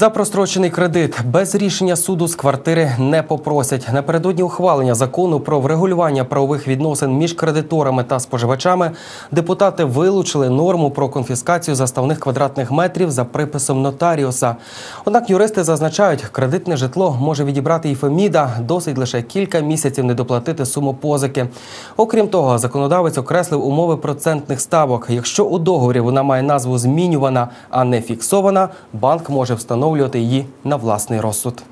За прострочений кредит без рішення суду з квартири не попросять. Напередодні ухвалення закону про врегулювання правових відносин між кредиторами та споживачами депутати вилучили норму про конфіскацію заставних квадратних метрів за приписом нотаріуса. Однак юристи зазначають, кредитне житло може відібрати і Феміда, досить лише кілька місяців не доплатити суму позики. Окрім того, законодавець окреслив умови процентних ставок. Якщо у договорі вона має назву змінювана, а не фіксована, банк може встановлювати її на власний розсуд.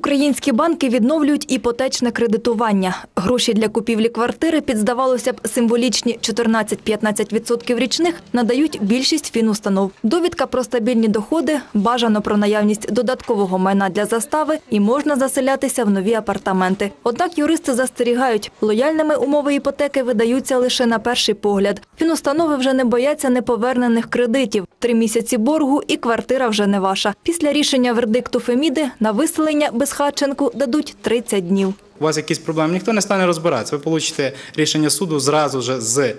Українські банки відновлюють іпотечне кредитування. Гроші для купівлі квартири під, здавалося б, символічні 14-15% річних надають більшість фінустанов. Довідка про стабільні доходи, бажано про наявність додаткового майна для застави і можна заселятися в нові апартаменти. Однак юристи застерігають, лояльними умови іпотеки видаються лише на перший погляд. Фінустанови вже не бояться неповернених кредитів. Три місяці боргу і квартира вже не ваша. Після рішення вердикту Феміди на виселення безхатченку дадуть 30 днів. у вас якісь проблеми, ніхто не стане розбиратися. Ви получите рішення суду зразу ж з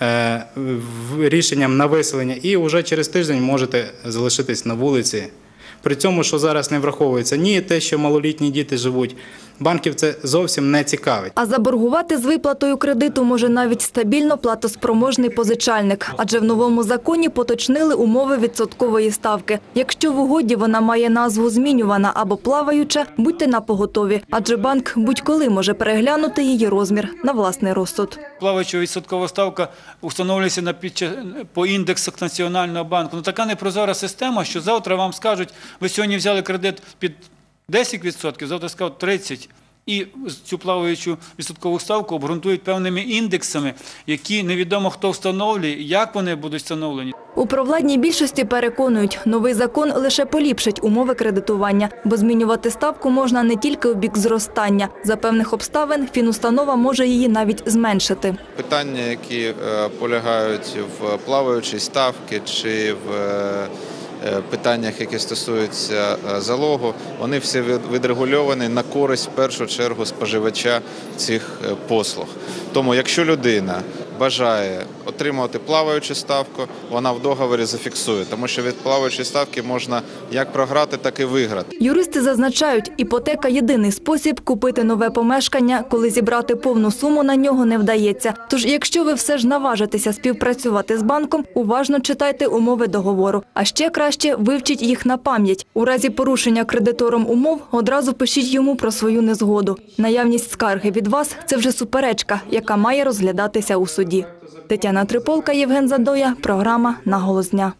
е, рішенням на виселення, і вже через тиждень можете залишитись на вулиці. При цьому, що зараз не враховується ні те, що малолітні діти живуть, банків це зовсім не цікавить. А заборгувати з виплатою кредиту може навіть стабільно платоспроможний позичальник, адже в новому законі поточнили умови відсоткової ставки. Якщо в угоді вона має назву змінювана або плаваюча, будьте на поготові, адже банк будь-коли може переглянути її розмір на власний розсуд. Плаваюча відсоткова ставка встановлюється на підча- по індексах Національного банку. Ну така непрозора система, що завтра вам скажуть, ви сьогодні взяли кредит під 10%, завтра скажуть 30%. І цю плаваючу відсоткову ставку обґрунтують певними індексами, які невідомо хто встановлює, як вони будуть встановлені. У провладній більшості переконують, новий закон лише поліпшить умови кредитування, бо змінювати ставку можна не тільки у бік зростання. За певних обставин фінустанова може її навіть зменшити. Питання, які е, полягають в плаваючій ставки чи в е, питаннях, які стосуються е, залогу, вони всі від- відрегульовані на користь в першу чергу споживача цих е, послуг. Тому, якщо людина бажає отримувати плаваючу ставку, вона в договорі зафіксує, тому що від плаваючої ставки можна як програти, так і виграти. Юристи зазначають, іпотека – єдиний спосіб купити нове помешкання, коли зібрати повну суму на нього не вдається. Тож, якщо ви все ж наважитеся співпрацювати з банком, уважно читайте умови договору. А ще краще вивчіть їх на пам'ять. У разі порушення кредитором умов одразу пишіть йому про свою незгоду. Наявність скарги від вас – це вже суперечка, яка має розглядатися у суді молоді. Тетяна Триполка, Євген Задоя, програма «Наголос дня».